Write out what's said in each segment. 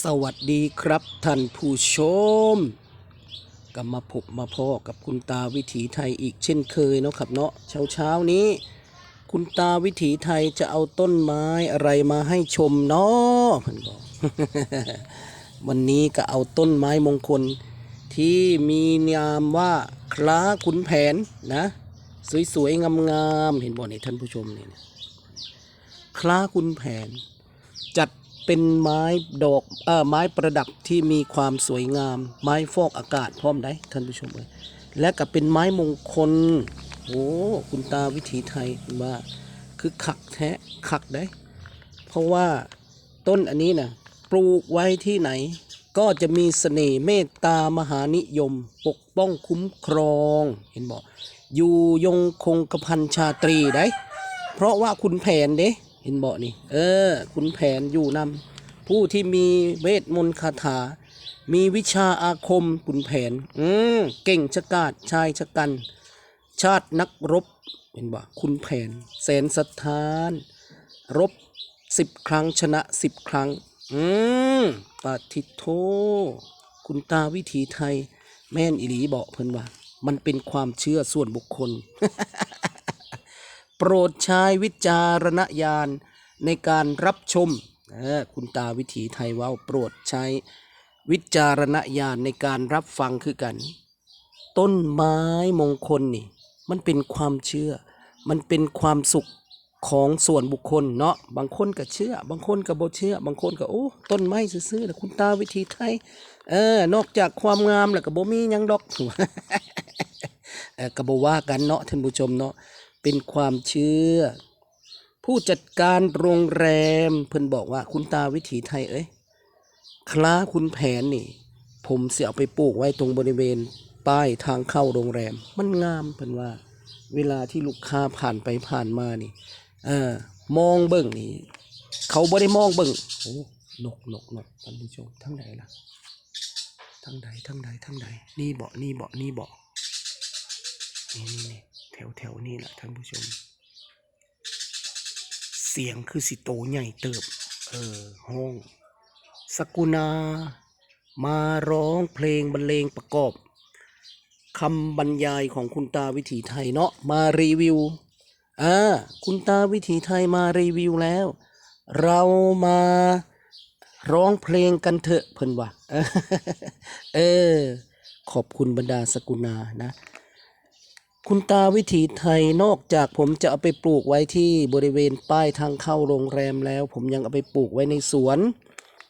สวัสดีครับท่านผู้ชมกลับมาพบมาพ่อกับคุณตาวิถีไทยอีกเช่นเคยเนาะครับเนาะเช้าเช้านี้ คุณตาวิถีไทยจะเอาต้นไม้อะไรมาให้ชมเนาะเพิ่นบอกวันนี้ก็เอาต้นไม้มงคล ที่มีนามว่าคล้าขุนแผนนะ สวยๆงามๆเห็นบ่เนี่ยท่านผู้ชมเนี่ยคล้าคุณแผน จัด เป็นไม้ดอกเอ่อไม้ประดับที่มีความสวยงาม ไม้ฟอกอากาศพร้อมได้ท่านผู้ชมเลยและก็เป็นไม้มงคลโอ้คุณตาวิถีไทยว่าคือขักแท้ขักได้ เพราะว่าต้นอันนี้นะปลูกไว้ที่ไหน ก็จะมีเสน่ห์เมตตามหานิยม ปกป้องคุ้มครอง เห็นบอกอยู่ยงคงกระพันชาตรีได้ เพราะว่าคุณแผนเด้ เห็นเบอกนี่เออคุณแผนอยู่นำผู้ที่มีเวทมนต์คาถา มีวิชาอาคมคุณแผน อืมเก่งชะกาจชายชะกัน ชาตินักรบเห็นบ่คุณแผน แสนสถาน รบสิบครั้งชนะสิบครั้ง อืมปาทิโทคุณตาวิถีไทย แม่นอิหลีบอกเพิ่นว่า มันเป็นความเชื่อส่วนบุคคล ปรดใช้วิจารณญาณในการรับชมคุณตาวิถีไทยว่าโปรดใช้วิจารณญาณในการรับฟังคือกัน ต้นไม้มงคลนี่ มันเป็นความเชื่อ มันเป็นความสุขของส่วนบุคคลเนาะบางคนก็เชื่อ บางคนก็บ่เชื่อ บางคนก็โอ้ต้นไม้ซื่อๆแต่คุณตาวิถีไทยเออนอกจากความงามแล้วก็บ่มียังดอกเออก็บ่ว่ากันเนาะท่านผู้ชมเนาะ เป็นความเชื่อ ผู้จัดการโรงแรม เพิ่นบอกว่าคุณตาวิถีไทยเอ้ยคล้าคุณแผนนี่ ผมเสียเอาไปปลูกไว้ตรงบริเวณป้ายทางเข้าโรงแรม มันงามเพิ่นว่า เวลาที่ลูกค้าผ่านไปผ่านมานี่ เออมองเบิ่งนี่ เขาบ่ได้มองเบิ่งโอ้นกนกนกท่านผู้ชมทั้งใดล่ะทั้งใดทั้งใดทั้งใดนี่เบาะนี่เบาะนี่เบาะนี่นี่นี่ แถวแถวนี่แหละท่านผู้ชม เสียงคือสิโตใหญ่เติบ เออห้องสกุณา มาร้องเพลงบรรเลงประกอบคำบรรยายของคุณตาวิถีไทยเนาะมารีวิวอ่าคุณตาวิถีไทยมารีวิวแล้ว เรามาร้องเพลงกันเถอะเพิ่นว่าเออ ขอบคุณบรรดาสกุณานะ คุณตาวิถีไทยนอกจากผมจะเอาไปปลูกไว้ที่บริเวณป้ายทางเข้าโรงแรมแล้ว ผมยังเอาไปปลูกไว้ในสวน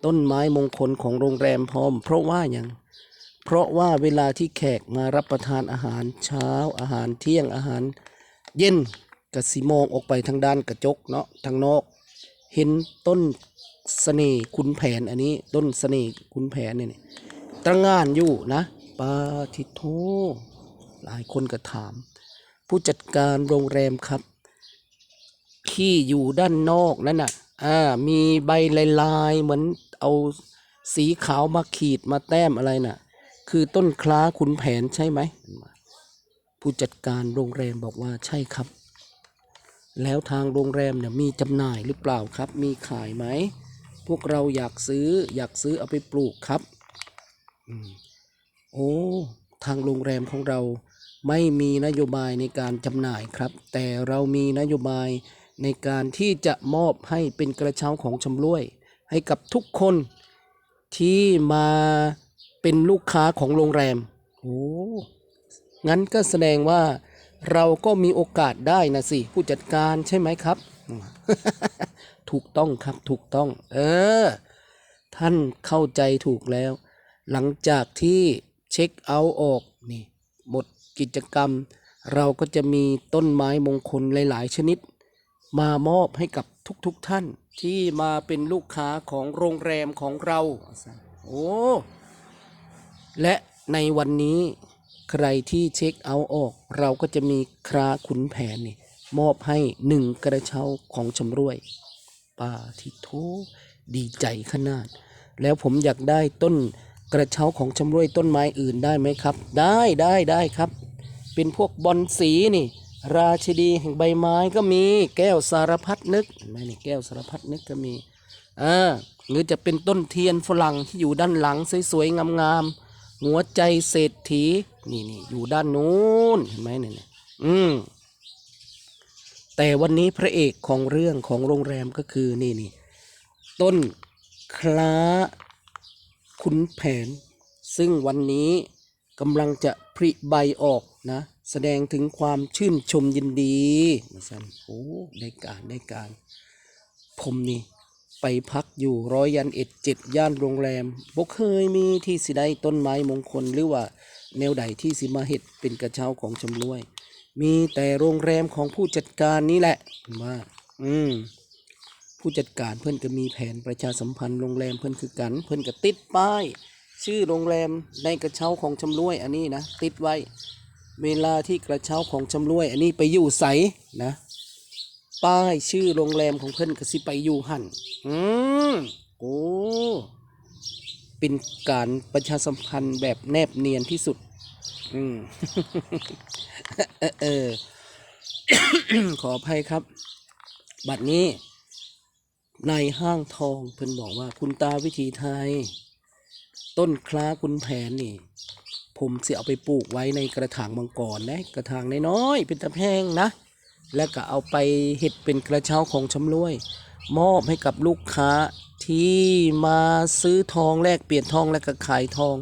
ต้นไม้มงคลของโรงแรมพร้อม เพราะว่าอย่าง เพราะว่าเวลาที่แขกมารับประทานอาหารเช้าอาหารเที่ยงอาหาร เย็นกสิมองออกไปทางด้านกระจกเนาะทางนอก เห็นต้นเสน่ห์คุณแผนอันนี้ ต้นเสน่ห์คุณแผนเนี่ยตระงานอยู่นะปาทิโท หลายคนก็ถาม ผู้จัดการโรงแรมครับ ที่อยู่ด้านนอกนั่นน่ะอ่ามีใบลายๆเหมือนเอาสีขาวมาขีดมาแต้มอะไรน่ะ คือต้นคล้าขุนแผนใช่ไหม ผู้จัดการโรงแรมบอกว่าใช่ครับ แล้วทางโรงแรมเนี่ยมีจำหน่ายหรือเปล่าครับ มีขายไหม พวกเราอยากซื้ออยากซื้อเอาไปปลูกครับอโอ้ ทางโรงแรมของเรา ไม่มีนโยบายในการจำหน่ายครับ แต่เรามีนโยบายในการที่จะมอบให้เป็นกระเช้าของชำร่วย ให้กับทุกคนที่มาเป็นลูกค้าของโรงแรมโอ้งั้นก็แสดงว่าเราก็มีโอกาสได้นะสิ ผู้จัดการใช่ไหมครับ ถูกต้องครับถูกต้อง เออ ท่านเข้าใจถูกแล้ว หลังจากที่เช็คเอาท์ออกนี่ กิจกรรม เราก็จะมีต้นไม้มงคลหลาย ๆ ชนิด มามอบให้กับทุกๆทท่านที่มาเป็นลูกค้าของโรงแรมของเรา โอ้ และในวันนี้ใครที่เช็คเอาท์ออก เราก็จะมีคราขุนแผนนี่มอบให้หนึ่งกระเช้าของชำร่วยป้าทิโทดีใจขนาด แล้วผมอยากได้ต้น กระเช้าของชำร่วยต้นไม้อื่นได้ไหมครับ ได้ได้ได้ครับ เป็นพวกบอนสีนี่ ราชดีแห่งใบไม้ก็มีแก้วสารพัดนึกนไหมนี่แก้วสารพัดนึกก็มีอ่าหรือจะเป็นต้นเทียนฝรั่งที่อยู่ด้านหลังสวยๆงามๆหัวใจเศรษฐีนี่นี่อยู่ด้านนู้นเห็นไหมเนี่ยเนี่ยอืมแต่วันนี้พระเอกของเรื่องของโรงแรมก็คือนี่นี่ต้นคล้า ขุนแผน ซึ่งวันนี้กำลังจะผลิใบออกนะ แสดงถึงความชื่นชมยินดีนะสันโอ้ได้การได้การ ผมนี่ไปพักอยู่ร้อยยันเอ็ดเจ็ดย่านโรงแรมบ่เคยมีที่สิได้ต้นไม้มงคลหรือว่าแนวใดที่สิมาเห็ดเป็นกระเช้าของชำรวย มีแต่โรงแรมของผู้จัดการนี่แหละว่า อืม ผู้จัดการเพื่อนก็มีแผนประชาสัมพันธ์โรงแรมเพื่อนคือกัน เพื่อนก็ติดป้าย ชื่อโรงแรมในกระเช้าของชำรวยอันนี้นะติดไว้ เวลาที่กระเช้าของชำรวย อันนี้ไปอยู่ใสนะ ป้ายชื่อโรงแรมของเพื่อนก็สิไปอยู่หันอืมโอ้เป็นการประชาสัมพันธ์แบบแนบเนียนที่สุด อืมเออเออขออภัยครับ บัดนี้ ในห้างทองเพิ่นบอกว่าคุณตาวิถีไทย ต้นคล้าคุณแผนนี่ ผมสิเอาไปปลูกไว้ในกระถางมังกรนะกระถางน้อยๆเป็นตะแพงนะ แล้วก็เอาไปเห็ดเป็นกระเช้าของชำรวย มอบให้กับลูกค้าที่มาซื้อทองแลกเปลี่ยนทองแล้วก็ขายทอง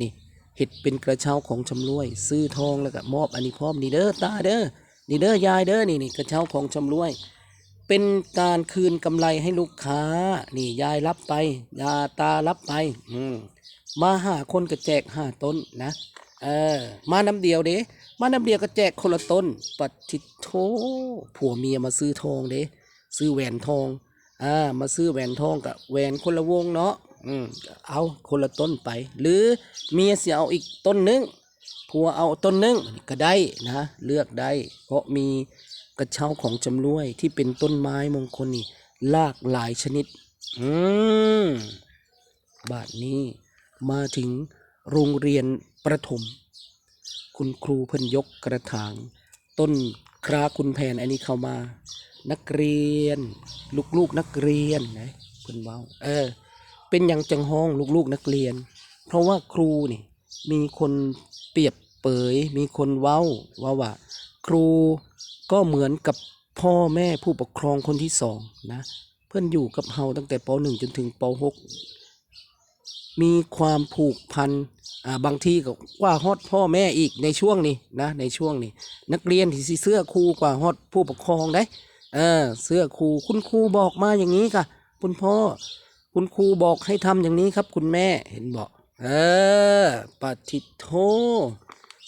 นี่เห็ดเป็นกระเช้าของชำรวย ซื้อทองแล้วก็มอบอันนี้พร้อมนี่เด้อตาเด้อนี่เด้อยายเด้อนี่นี่กระเช้าของชำรวย เป็นการคืนกำไรให้ลูกค้า นี่ยายรับไปยาตารับไปอืมมาหาคนก็แจกห้าต้นนะ เออ มาน้ำเดียวเด้มาน้ำเดียวก็แจกคนละต้นปัติโทผัวเมียมาซื้อทองเด้ซื้อแหวนทองอ่ามาซื้อแหวนทองกับแหวนคนละวงเนาะอืมเอาคนละต้นไป หรือเมียเสียเอาอีกต้นหนึงผัวเอาต้นหนึงก็ได้นะ เลือกได้ เพราะมี กระเช้าของจำรวยที่เป็นต้นไม้มงคลนี่ลากหลายชนิด อืมบาทนี้มาถึงโรงเรียนประถม คุณครูเพิ่นยกกระถาง ต้นคราคุณแผนอันนี้เข้ามา นักเรียน ลูกๆนักเรียนนะเพิ่นเว้า เออ เป็นอย่างจังห้องลูกๆนักเรียน เพราะว่าครูนี่ มีคนเปรียบเปยมีคนเว้าว่าว่า ครู ก็เหมือนกับพ่อแม่ผู้ปกครองคนที่สองนะ เพื่อนอยู่กับเฮาตั้งแต่ป .1 จนถึงป .6 มีความผูกพันอ่าบางทีก็กว่าฮอดพ่อแม่อีกในช่วงนี้นะในช่วงนี้ นักเรียนที่สิเสื้อครูกว่าฮอดผู้ปกครองได้เออเสื้อครูคุณครูบอกมาอย่างนี้ค่ะ คุณพ่อ คุณครูบอกให้ทำอย่างนี้ครับ คุณแม่เห็นบอกเออปฏิโท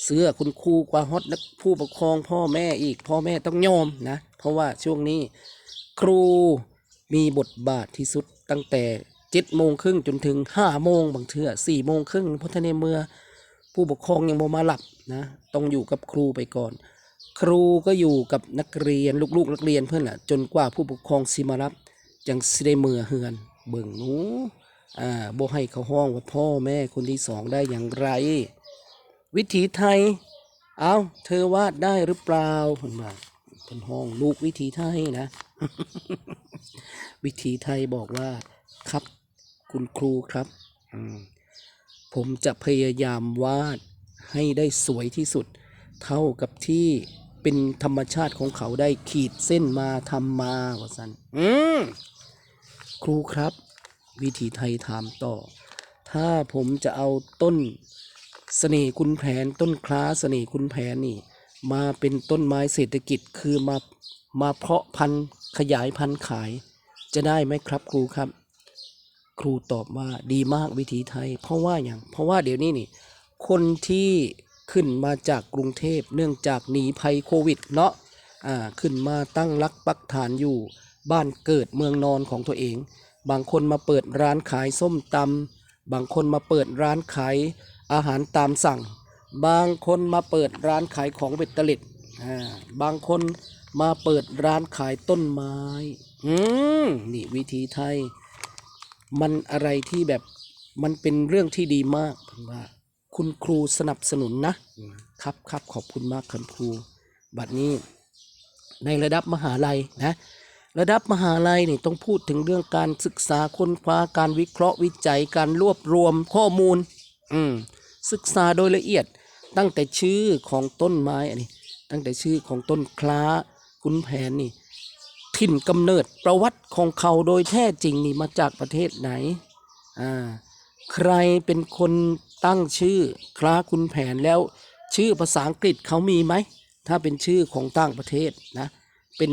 เสื้อคุณครูกว่าฮอตนักผู้ปกครองพ่อแม่อีก พ่อแม่ต้องยอมนะ เพราะว่าช่วงนี้ครูมีบทบาทที่สุดตั้งแต่เจ็ดโมงครึ่งจนถึงห้าโมงบางเทื่อสี่โมงครึ่งเพราะท่านในเมื่อผู้ปกครองยังบ่มาหลับนะต้องอยู่กับครูไปก่อน ครูก็อยู่กับนักเรียนลูกๆนักเรียนเพื่อนแหะจนกว่าผู้ปกครองสิมารับจังสิได้มือเฮือน เบิ่งหนูอ่าบ่ให้เขาห้องว่าพ่อแม่คนที่สองได้อย่างไร วิถีไทย เอาเธอวาดได้หรือเปล่าเพิ่นว่าเพิ่นห้องลูกวิถีไทยนะ วิถีไทยบอกว่าครับ คุณครูครับผมจะพยายามวาดให้ได้สวยที่สุด เท่ากับที่เป็นธรรมชาติของเขาได้ขีดเส้นมาทำมาว่าสันอืมครูครับ วิถีไทยถามต่อ ถ้าผมจะเอาต้น เสน่ห์คุณแผนต้นคล้าเสน่ห์คุณแผนนี่ มาเป็นต้นไม้เศรษฐกิจคือมามาเพาะพันธุ์ขยายพันธุ์ขาย จะได้ไหมครับครูครับ ครูตอบว่าดีมากวิถีไทย เพราะว่าอย่างเพราะว่าเดี๋ยวนี้นี่ คนที่ขึ้นมาจากกรุงเทพเนื่องจากหนีภัยโควิดเนาะอ่าขึ้นมาตั้งรักปักฐานอยู่บ้านเกิดเมืองนอนของตัวเอง บางคนมาเปิดร้านขายส้มตำบางคนมาเปิดร้านขาย อาหารตามสั่ง บางคนมาเปิดร้านขายของเบ็ดเตล็ดอ่าบางคนมาเปิดร้านขายต้นไม้ อืมนี่วิธีไทย มันอะไรที่แบบมันเป็นเรื่องที่ดีมากผมว่า คุณครูสนับสนุนนะ ครับครับขอบคุณมากครับครู บัดนี้ ในระดับมหาลัยนะระดับมหาลัยนี่ต้องพูดถึงเรื่องการศึกษาค้นคว้าการวิเคราะห์วิจัยการรวบรวมข้อมูล อืมศึกษาโดยละเอียดตั้งแต่ชื่อของต้นไม้อันนี้ ตั้งแต่ชื่อของต้นคล้าขุนแผนนี่ ถิ่นกำเนิดประวัติของเขาโดยแท้จริงนี่มาจากประเทศไหนอ่าใครเป็นคนตั้งชื่อคล้าคุณแผนแล้ว ชื่อภาษาอังกฤษเขามีไหมถ้าเป็นชื่อของต่างประเทศนะเป็น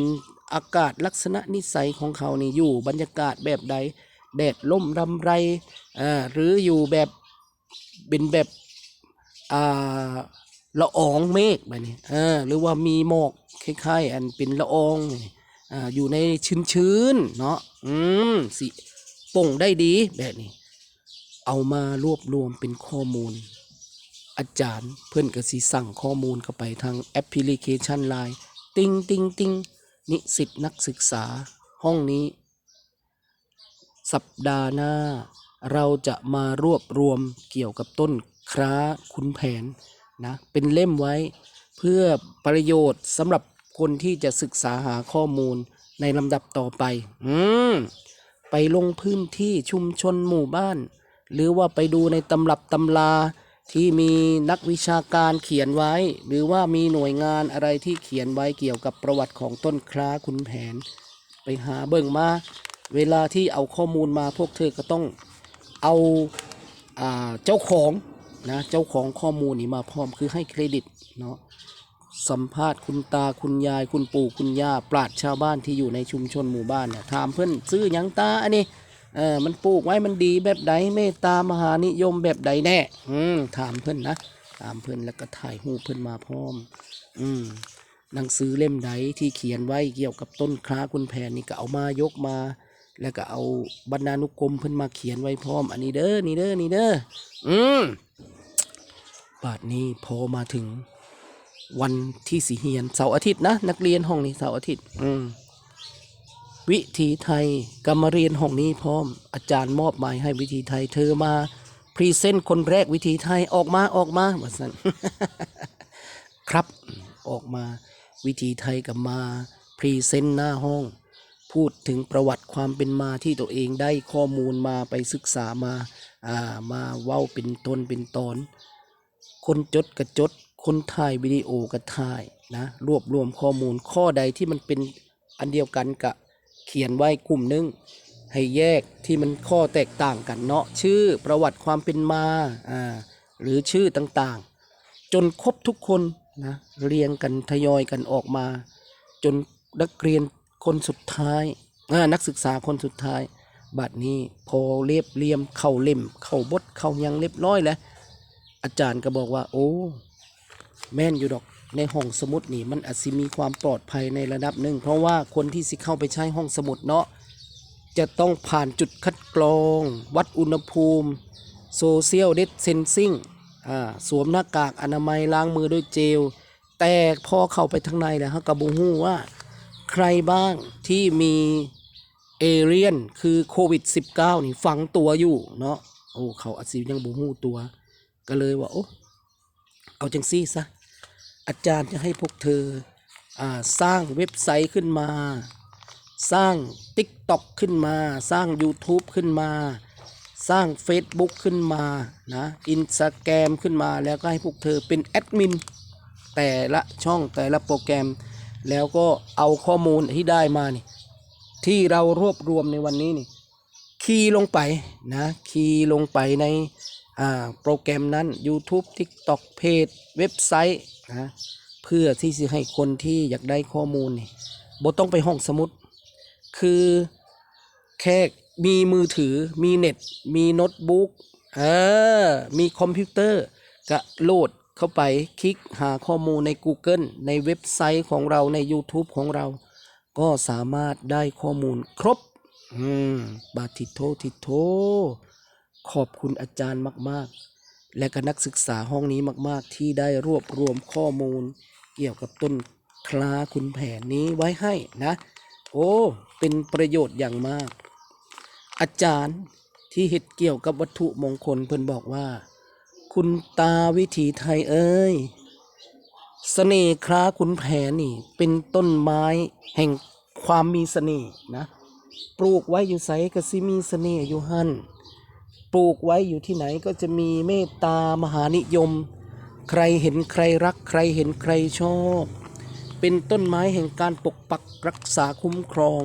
อากาศลักษณะนิสัยของเขานี่อยู่บรรยากาศแบบใด แดดล่มรำไรอ่าหรืออยู่แบบ เป็นแบบอ่าละอองเมฆแบบนี้เออหรือว่ามีหมอกคล้ายๆ อันเป็นละอองอ่าอยู่ในชื้นๆเนาะอืมสิป่งได้ดีแบบนี้ เอามารวบรวมเป็นข้อมูล อาจารย์เพื่อนก็สิสั่งข้อมูลเข้าไปทางแอปพลิเคชันไลน์ติงติงติงนิสิตนักศึกษาห้องนี้ สัปดาห์หน้า เราจะมารวบรวมเกี่ยวกับต้นคร้าขุนแผนนะเป็นเล่มไว้เพื่อประโยชน์สำหรับคนที่จะศึกษาหาข้อมูลในลำดับต่อไป อืม ไปลงพื้นที่ชุมชนหมู่บ้าน หรือว่าไปดูในตำรับตำราที่มีนักวิชาการเขียนไว้ หรือว่ามีหน่วยงานอะไรที่เขียนไว้เกี่ยวกับประวัติของต้นคล้าขุนแผน ไปหาเบิ่งมา เวลาที่เอาข้อมูลมาพวกเธอก็ต้อง เอาเจ้าของนะเจ้าของข้อมูลนี่มาพร้อมคือให้เครดิตเนาะสัมภาษณ์คุณตาคุณยายคุณปู่คุณย่าปราชชาวบ้านที่อยู่ในชุมชนหมู่บ้านเนี่ยถามเพื่อนซื้อยังตาอันนี้เออมันปลูกไว้มันดีแบบใดเมตตามหานิยมแบบใดแน่อืมถามเพื่อนนะถามเพื่อนแล้วก็ถ่ายรูเพื่อนมาพร้อม อืมหนังสือเล่มใดที่เขียนไว้เกี่ยวกับต้นคล้าคุณแผนนี่ก็เอามายกมา แล้วก็เอาบรรณานุกรมเพิ่นมาเขียนไว้พร้อม อันนี้เด้อนี่เด้อนี่เด้ออืมบาทนี้พอมาถึงวันที่สีเฮียนเสาร์อาทิตย์นะ นักเรียนห้องนี้เสาร์อาทิตย์ อืมวิถีไทยกรรมาเรียนห้องนี้พร้อม อาจารย์มอบหมายให้วิถีไทย เธอมาพรีเซนต์คนแรกวิถีไทยออกมาออกมาว่าซั่นครับออกมาวิธีไทยกับมาพรีเซนต์หน้าห้อง พูดถึงประวัติความเป็นมาที่ตัวเองได้ข้อมูลมาไปศึกษามาอ่ามาเว้าเป็นตนเป็นตอนคนจดกับจด คนถ่ายวิดีโอกับถ่ายนะรวบรวมข้อมูลข้อใดที่มันเป็นอันเดียวกันกับเขียนไว้กลุ่มนึงให้แยกที่มันข้อแตกต่างกันเนาะชื่อประวัติความเป็นมาอ่าหรือชื่อต่างๆ จนครบทุกคนนะเรียงกันทยอยกันออกมา จนนักเรียน คนสุดท้ายนักศึกษาคนสุดท้ายบัดนี้พอเรียบเรียมเข้าเล่ม เข้าบทเข้ายังเรียบร้อยแล้วอาจารย์ก็บอกว่า โอ้แม่นอยู่ดอกในห้องสมุดนี่มันอาจสิมีความปลอดภัยในระดับหนึ่ง เพราะว่าคนที่สิเข้าไปใช้ห้องสมุดเนาะจะต้องผ่านจุดคัดกรอง วัดอุณหภูมิโซเชียลเด s เซนซิงอ่าสวมหน้ากากอนามัยล้างมือด้วยเจล แต่พอเข้าไปทางในแล้วฮะกระบูฮู้ว่า ใครบ้างที่มีเอเรียนคือโควิด -19 นี่ฝังตัวอยู่เนาะโอ้เขาอาจสิยังบูฮู้ตัว ก็เลยว่าโอ้เอาจังซี่ซะอาจารย์จะให้พวกเธออสร้างเว็บไซต์ขึ้นมา สร้าง TikTok ขึ้นมา สร้าง YouTube ขึ้นมา สร้าง Facebook ขึ้นมานะอินสตาแกรมขึ้นมาแล้วก็ให้พวกเธอเป็นแอดมินแต่ละช่องแต่ละโปรแกรม แล้วก็เอาข้อมูลที่ได้มานี่ที่เรารวบรวมในวันนี้นี่คีย์ลงไปนะคีย์ลงไปในอ่าโปรแกรมนั้น YouTube TikTok เพจเว็บไซต์นะเพื่อที่จะให้คนที่อยากได้ข้อมูลนี่บ่ต้องไปห้องสมุด คือแค่มีมือถือมีเน็ต มีโน้ตบุ๊กเออมีคอมพิวเตอร์ก็โหลด เข้าไปคลิกหาข้อมูลใน Google ในเว็บไซต์ของเราใน YouTube ของเรา ก็สามารถได้ข้อมูลครบ อืม บาทิโททิโท ขอบคุณอาจารย์มาก ๆ และก็นักศึกษาห้องนี้มาก ๆ ที่ได้รวบรวมข้อมูล เกี่ยวกับต้นคลาคุณแผนนี้ไว้ให้นะ โอ้ เป็นประโยชน์อย่างมาก อาจารย์ที่เห็ดเกี่ยวกับวัตถุมงคลเพิ่นบอกว่า คุณตาวิถีไทยเอ้ยเสน่ห์คล้าขุนแผนนี่ เป็นต้นไม้แห่งความมีเสน่ห์นะ ปลูกไว้อยู่ไสก็สิมีเสน่ห์อยู่หั่นปลูกไว้อยู่ที่ไหนก็จะมีเมตตามหานิยม ใครเห็นใครรักใครเห็นใครชอบ เป็นต้นไม้แห่งการปกปักรักษาคุ้มครอง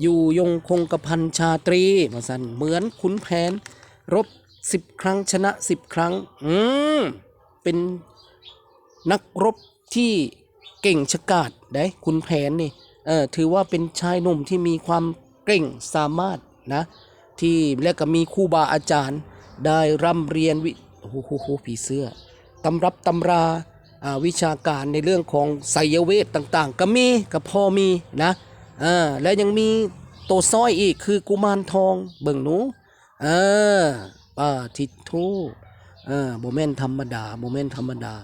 อยู่ยงคงกระพันชาตรีมาสันเหมือนขุนแผน รบ สิบครั้งชนะสิบครั้ง อืม เป็นนักรบที่เก่งฉกาจได้ขุนแผนนี่ เออ ถือว่าเป็นชายหนุ่มที่มีความเก่งสามารถนะ ที่และก็มีครูบาอาจารย์ ได้ร่ำเรียนวิ โอ้โหผีเสื้อ ตำรับตำราอ่าวิชาการในเรื่องของไสยเวทต่าง ๆ ก็มีก็พอมีนะอ่าและยังมีตัวซ้อยอีกคือกุมารทองเบิ่งหนูเออ ป้าทิดทูเออโมเมนธรรมดาโมเมนธรรมดา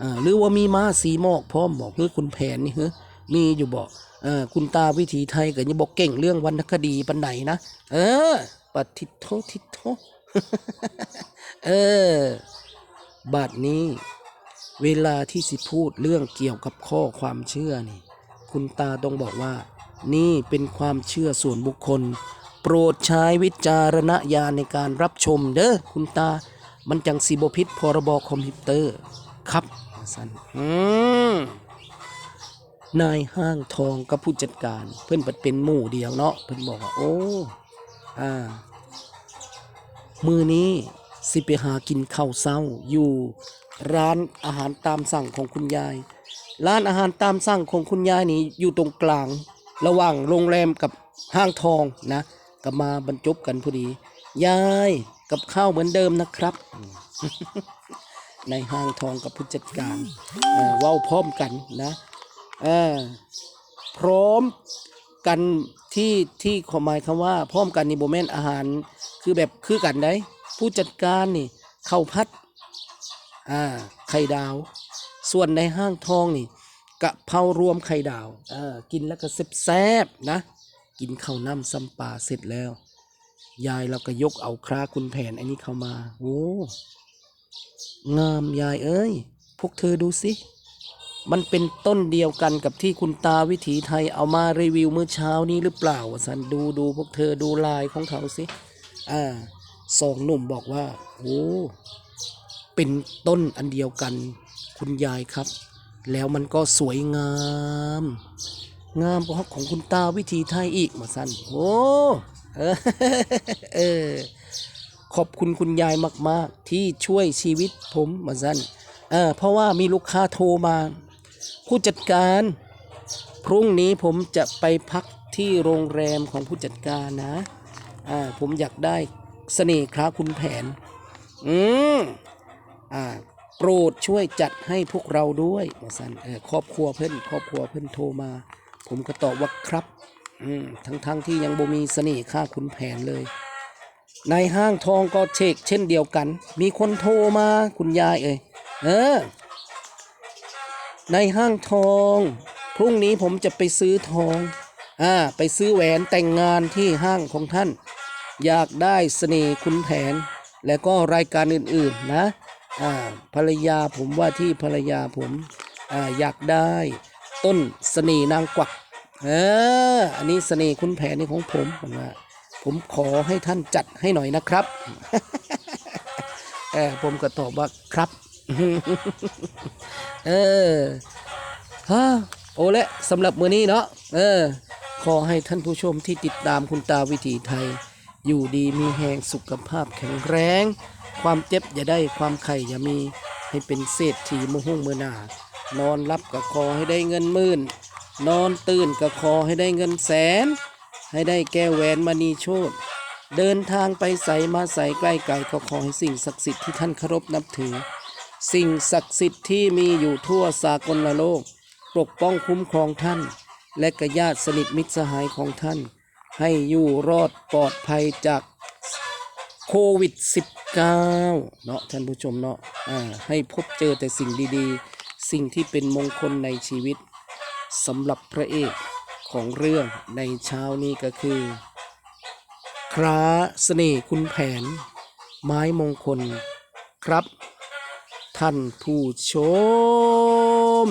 อ่าหรือว่ามีม้าสีหมอกพร้อมบอกคือคุณแผนนี่เฮ้มีอยู่บอกเออคุณตาวิถีไทยก็ยังบอกเก่งเรื่องวรรณคดีปันไหนนะเออปฏิโททิโทเออบัดนี้ เวลาที่สิพูดเรื่องเกี่ยวกับข้อความเชื่อนี่ คุณตาต้องบอกว่า นี่เป็นความเชื่อส่วนบุคคล โปรดใช้วิจารณญาณในการรับชมเด้อคุณตา มันจังสีบพิษพรบคอมพิวเตอร์ ครับสันอืมนายห้างทองกับผู้จัดการ เพื่อนปัดเป็นหมู่เดียวเนาะเพื่อนบอกว่าโอ้อ่า มือนี้สิไปหากินข้าวเศร้าอยู่ร้านอาหารตามสั่งของคุณยาย ร้านอาหารตามสั่งของคุณยายนี่อยู่ตรงกลาง ระหว่างโรงแรมกับห้างทองนะ ก็มาบรรจบกันพอดี ยายกับข้าวเหมือนเดิมนะครับ ในห้างทองกับผู้จัดการเอ่อเว้าพร้อมกันนะเออพร้อมกันที่ที่ขอหมายคำว่า พร้อมกันนี่โบแมนอาหาร คือแบบคือกันได้ผู้จัดการนี่ข้าวพัดอ่าไข่ดาว ส่วนในห้างทองนี่กะเพรารวมไข่ดาวอ่ากินแล้วก็แซ่บๆนะ กินข้าวน้ำซ้ำปลาเสร็จแล้ว ยายเราก็ยกเอาคราคุณแผนอันนี้เข้ามา โอ้งามยายเอ้ย พวกเธอดูสิมันเป็นต้นเดียวกันกับที่คุณตาวิถีไทยเอามารีวิวเมื่อเช้านี้หรือเปล่าสันดูดูพวกเธอดูลายของเขาสิ อ่าสองหนุ่มบอกว่าโอ้เป็นต้นอันเดียวกัน คุณยายครับ แล้วมันก็สวยงาม งามกว่าของคุณตาวิถีไทยอีกมาสั้นโอ้เออขอบคุณคุณยายมาก ๆ ที่ช่วยชีวิตผมมาสั้นเออเพราะว่ามีลูกค้าโทรมา ผู้จัดการ พรุ่งนี้ผมจะไปพักที่โรงแรมของผู้จัดการนะอ่าผมอยากได้เสน่ห์คราคุณแผน อืมอ่าโปรดช่วยจัดให้พวกเราด้วยมาสันเออครอบครัวเพื่อนครอบครัวเพื่อนโทรมา ผมก็ตอบว่าครับทั้งๆทที่ยังบ่มีเสน่ห์ค่าคุณแผนเลย ในห้างทองก็เช็คเช่นเดียวกัน มีคนโทรมาคุณยายเอ่ยเออ ในห้างทอง พรุ่งนี้ผมจะไปซื้อทอง อ่า ไปซื้อแหวนแต่งงานที่ห้างของท่าน อยากได้เสน่ห์คุณแผน และก็รายการอื่นๆนะ อ่า ภรรยาผมว่าที่ภรรยาผม อ่า อยากได้ต้นเสน่ห์นางกวัก เอออันนี้เสน่ห์คุณแผนนี่ของผมผมว่าผมขอให้ท่านจัดให้หน่อยนะครับเออผมก็ตอบว่าครับ เออฮะโอและสำหรับมือนี้เนาะเออ ขอให้ท่านผู้ชมที่ติดตามคุณตาวิถีไทย อยู่ดีมีแหงสุขภาพแข็งแรง ความเจ็บอย่าได้ความไข่อย่ามีให้เป็นเศรษฐีมหุ่งเมื่อหนา นอนรับก็ขอให้ได้เงินหมื่น นอนตื่นก็ขอให้ได้เงินแสน ให้ได้แก้แหวนมณีโชตเดินทางไปใสมาใสใกล้ไกลก็ขอให้สิ่งศักดิ์สิทธิ์ที่ท่านเคารพนับถือ สิ่งศักดิ์สิทธิ์ที่มีอยู่ทั่วสากลโลก ปกป้องคุ้มครองท่าน และกญาติสนิทมิตรสหายของท่าน ให้อยู่รอดปลอดภัยจากโควิด -19 เนาะท่านผู้ชมเนาะอ่าให้พบเจอแต่สิ่งดีๆ สิ่งที่เป็นมงคลในชีวิต สำหรับพระเอกของเรื่องในเช้านี้ก็คือ คราเสน่ห์คุณแผน ไม้มงคลครับ ท่านผู้ชม